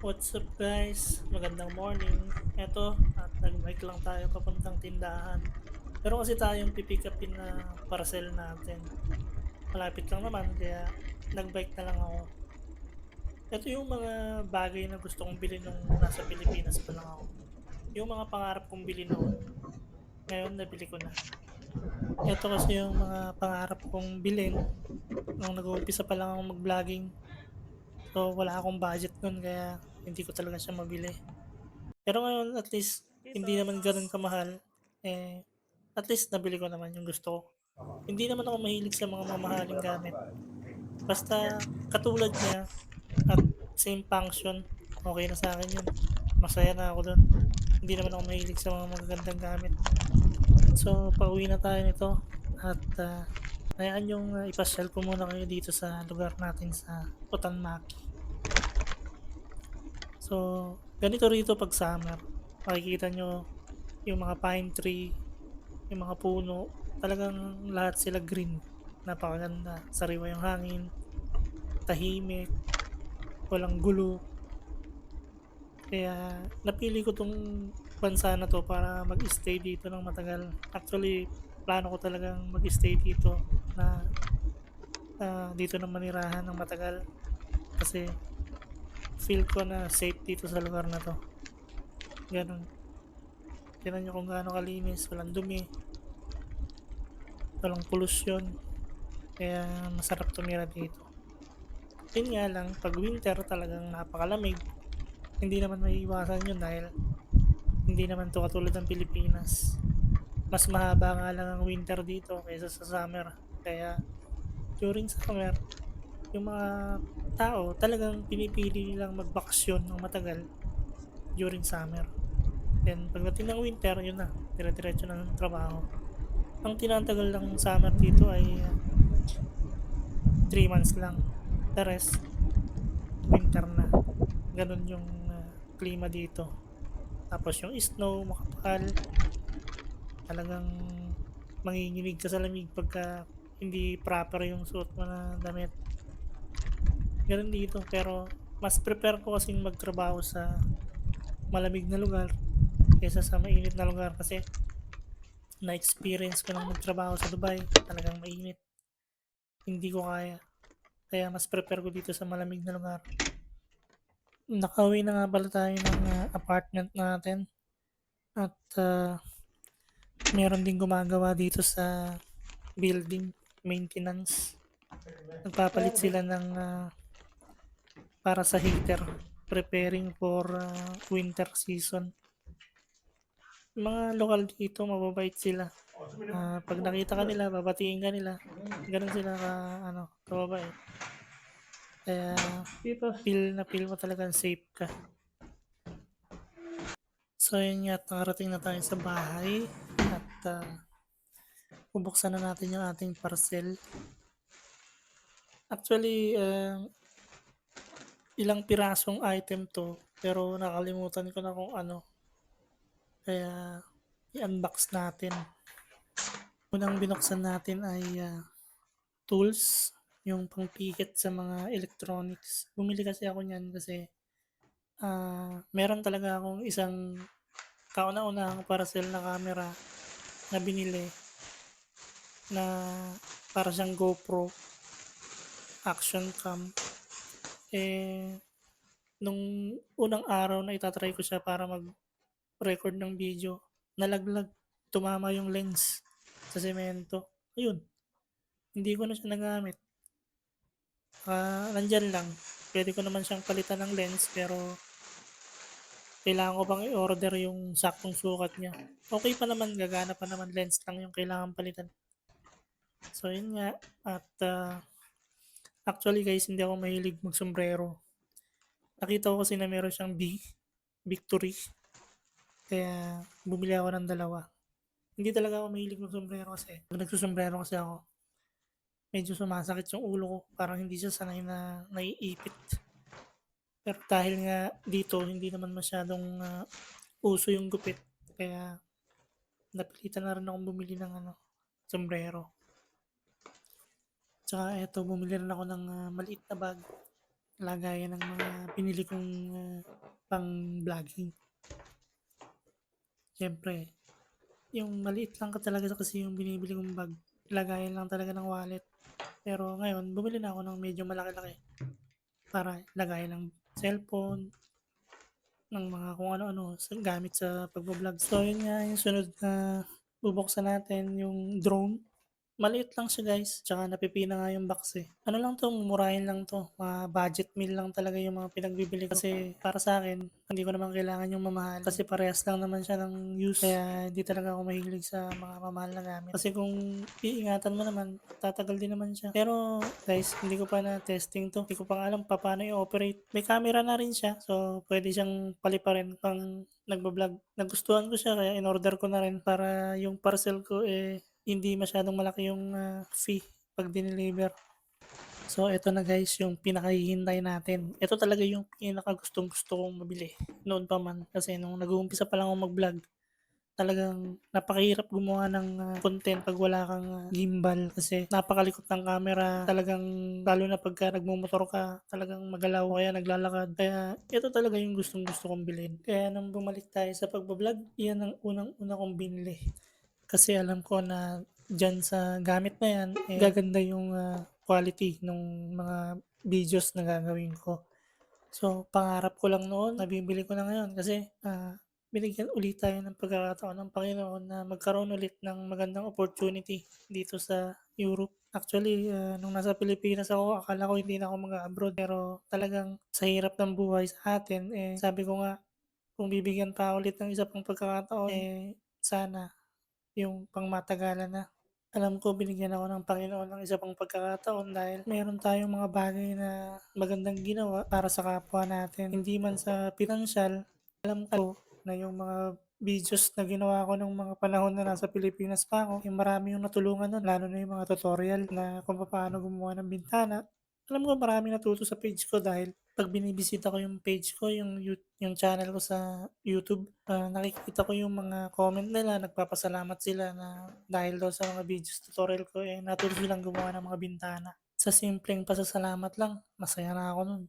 What's up guys? Magandang morning. Eto, at nag-bike lang tayo papuntang tindahan. Pero kasi tayong pipick upin na parcel natin. Malapit lang naman, kaya nag-bike na lang ako. Ito yung mga bagay na gusto kong bilhin nung nasa Pilipinas pa lang ako. Yung mga pangarap kong bilhin noon. Ngayon, nabili ko na. Ito kasi yung mga pangarap kong bilhin nung nag-uumpisa pa lang ako mag-vlogging. So, wala akong budget nun kaya hindi ko talaga siya mabili. Pero ngayon, at least, hindi naman ganun kamahal. Eh, at least nabili ko naman yung gusto ko. Hindi naman ako mahilig sa mga mamahaling gamit. Basta katulad niya at same function, okay na sa akin yun. Masaya na ako doon. Hindi naman ako mahilig sa mga magagandang gamit. So, pauwi na tayo nito. At uh, hayaan yung uh, ipasyal ko muna kayo dito sa lugar natin sa Otanmaki. So, ganito rito pag summer. Makikita nyo yung mga pine tree, yung mga puno, talagang lahat sila green. Napakaganda. Sariwa yung hangin, tahimik, walang gulo. Kaya napili ko tong bansa na to para mag-stay dito ng matagal. Actually, plano ko talagang mag-stay dito na ah, dito na manirahan ng matagal kasi feel ko na safe dito sa lugar na to. Ganun. Tignan nyo kung gaano kalinis, walang dumi, walang pollution. Kaya masarap tumira dito. Yun nga lang, pag winter talagang napakalamig. Hindi naman may iwasan yun dahil hindi naman to katulad ng Pilipinas. Mas mahaba nga lang ang winter dito kaysa sa summer. Kaya during summer, yung mga tao talagang pinipili nilang magbakasyon ng matagal during summer. Then pagdating ng winter, yun na, dire-diretso na ng trabaho. Ang tinatagal ng summer dito ay 3 months lang. The rest, winter na. Ganun yung ah, klima dito. Tapos yung snow, makapal. Talagang manginginig ka sa lamig pagka hindi proper yung suot mo na damit. Ganun dito. Pero mas prepare ko kasing magtrabaho sa malamig na lugar kaysa sa mainit na lugar kasi na-experience ko nang magtrabaho sa Dubai. Talagang mainit. Hindi ko kaya. Kaya mas prepare ko dito sa malamig na lugar. Nakauwi na nga pala tayo ng ah, apartment natin. At ah, meron din gumagawa dito sa building maintenance. Nagpapalit sila ng ah, para sa heater preparing for ah, winter season. Mga lokal dito mababait sila. Ah, pag nakita ka nila, babatiin ka nila. Ganun sila ka ano, kababait. Kaya feel na feel mo talagang safe ka. So yun nga, at nakarating na tayo sa bahay at ah, bubuksan na natin yung ating parcel. Actually, ah, ilang pirasong item to pero nakalimutan ko na kung ano. Kaya i-unbox natin. Unang binuksan natin ay ah, tools, yung pangpikit sa mga electronics. Bumili kasi ako niyan kasi ah, meron talaga akong isang kauna-unahang parcel na camera na binili na para siyang GoPro action cam. Eh, nung unang araw na itatry ko siya para mag-record ng video, nalaglag, tumama yung lens sa semento. Ayun, hindi ko na siya nagamit. Ah, nandyan lang. Pwede ko naman siyang palitan ng lens pero kailangan ko pang i-order yung saktong sukat niya. Okay pa naman, gagana pa naman lens lang yung kailangan palitan. So yun nga at ah, actually guys hindi ako mahilig magsombrero. Nakita ko kasi na meron siyang B, Victory. Kaya bumili ako ng dalawa. Hindi talaga ako mahilig magsombrero kasi pag nagsusombrero kasi ako medyo sumasakit yung ulo ko. Parang hindi siya sanay na naiipit. Pero dahil nga dito, hindi naman masyadong ah, uso yung gupit. Kaya napilitan na rin akong bumili ng ano, sombrero. Tsaka eto, bumili rin ako ng ah, maliit na bag. Lagayan ng mga binili kong, ah, pang-vlogging. Siyempre, yung maliit lang ka talaga kasi yung binibili kong bag, lagayan lang talaga ng wallet. Pero ngayon bumili na ako ng medyo malaki-laki para lagayan ng cellphone, ng mga kung ano-ano gamit sa pagba-vlog. So yun nga yung sunod na bubuksan natin yung drone. Maliit lang siya guys, tsaka napipina nga yung box, eh. Ano lang 'to, mumurahin lang 'to, mga budget meal lang talaga yung mga pinagbibili ko. Kasi para sa'kin, hindi ko naman kailangan yung mamahalin kasi parehas lang naman siya ng use. Kaya hindi talaga ako mahilig sa mga mamahal na gamit. Kasi kung iingatan mo naman, tatagal din naman siya. Pero guys, hindi ko pa na-testing 'to. Hindi ko pa alam papaano i-operate. May camera na rin siya, so puwede siyang paliparin pang nagba-vlog. Nagustuhan ko siya kaya in-order ko na rin para yung parcel ko, eh, hindi masyadong malaki yung, ah, fee 'pag dineliver. So eto na guys yung pinakahihintay natin. Ito talaga yung pinakagustong-gusto kong mabili noon pa man. Kasi nung nag-uumpisa pa lang akong mag-vlog, talagang napakahirap gumawa ng, ah, content 'pag wala kang, ah, gimbal. Kasi napakalikot ng camera, talagang lalo na pagka nagmomotor ka, talagang magalaw kaya naglalakad. Kaya ito talaga yung gustong-gusto kong bilhin. Kaya nung bumalik tayo sa pagba-vlog, iyan ang unang-una kong binili. Kasi alam ko na diyan sa gamit na 'yan, eh, gaganda yung, ah, quality nung mga videos na gagawin ko. So pangarap ko lang noon, nabibili ko na ngayon kasi, ah, binigyan ulit tayo ng pagkakataon ng Panginoon na magkaroon ulit ng magandang opportunity dito sa Europe. Actually, ah, nung nasa Pilipinas ako akala ko hindi na ako mag-a-abroad pero talagang sa hirap ng buhay sa atin, eh, sabi ko nga kung bibigyan pa ulit ng isa pang pagkakataon, eh, sana yung pangmatagalan na. Alam ko binigyan ako ng Panginoon ng isa pang pagkakataon dahil meron tayong mga bagay na magandang ginawa para sa kapwa natin. Hindi man sa pinansiyal, alam ko na yung mga videos na ginawa ko nung mga panahon na nasa Pilipinas pa ako, yung marami yung natulungan nun lalo na yung mga tutorial na kung papaano gumawa ng bintana. Alam ko maraming natuto sa page ko dahil 'pag binibisita ko yung page ko, yung yung channel ko sa YouTube, ah, nakikita ko yung mga comment nila, nagpapasalamat sila na dahil daw sa mga videos, tutorial ko, eh, natuto silang gumawa ng mga bintana. Sa simpleng pasasalamat lang, masaya na ako nun.